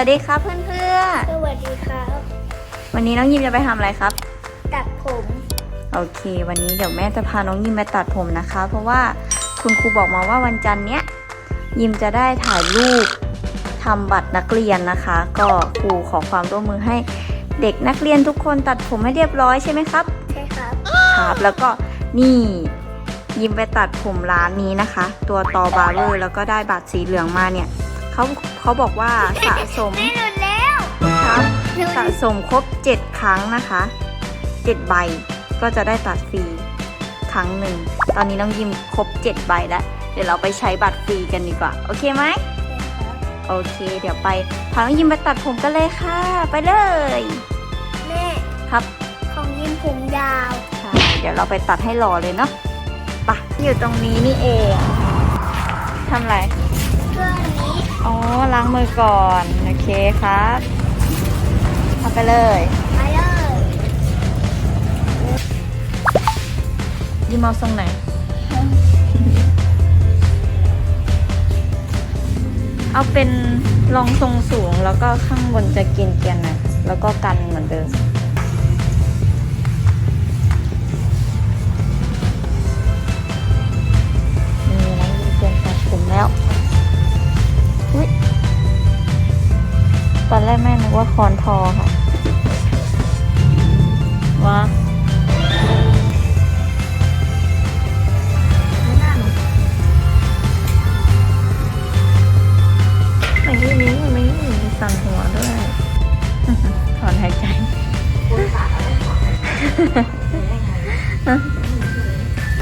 วัสดีครับเพื่อนสวัสดีครับ ๆ วันนี้น้องยิมจะไปทำอะไรครับ ตัดผมโอเค วันนี้เดี๋ยวแม่จะพาน้องยิมไปตัดผมนะคะ เพราะว่าคุณครูบอกมาว่าวันจันทร์เนี้ยยิมจะได้ถ่ายรูปทำบัตรนักเรียนนะคะ ก็ครูขอความร่วมมือให้เด็กนักเรียนทุกคนตัดผมให้เรียบร้อยใช่ไหมครับ ใช่ครับ ครับแล้วก็นี่ยิมไปตัดผมร้านนี้นะคะ ตัวตอบาร์เบอร์แล้วก็ได้บัตรสีเหลืองมาเนี่ย เขาเขาบอกว่าสะสมไม่หลุดแล้วครับหลุดสะสมครบ 7 ครั้งนะคะ7ใบก็จะได้ตัดฟรีครั้งหนึ่ง ตอนนี้น้องยิมครบ 7 ใบแล้ว เดี๋ยวเราไปใช้บัตรฟรีกันดีกว่า โอเคไหมโอเค เดี๋ยวไปพาน้องยิมไปตัดผมกันเลยค่ะ ไปเลย แม่ ครับ ของยิ้มผมยาวใช่เดี๋ยวเราไปตัดให้หล่อเลยเนาะไปะอยู่ตรงนี้นี่เองทำอะไรเครื่องนี้ อ๋อ ล้างมือก่อน โอเคครับทำไปเลยไปเลยยิมเอาทรงไหน เอาเป็นรองทรงสูงแล้วก็ข้างบนจะกินเกียนน่อยแล้วก็กันเหมือนเดิม ตอนแรกแม่นึกว่าคอนทอค่ะว้าไม่นี่นี่ไม่นี่สั่นหัวด้วย ถอนหายใจ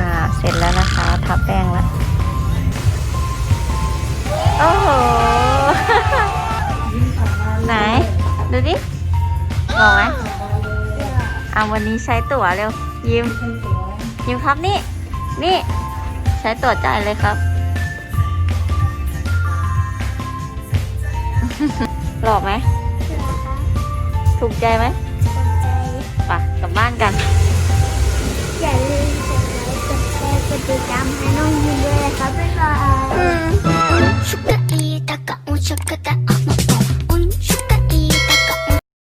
อ่าเสร็จแล้วนะคะ ทับแป้งแล้ว โอ้โห ไหน ดูดิบอกไหมอ่าวันนี้ใช้ตั๋วเร็ว ยิมยิมครับนี่ นี่ ใช้ตั๋วจ่ายเลยครับ หลอกไหม ถูกใจไหมสนใจไปะกลับบ้านกัน อย่าลืมกดไลค์กดแชร์กดติดตามให้น้องยิ้มด้วยนะครับบ๊ายบาย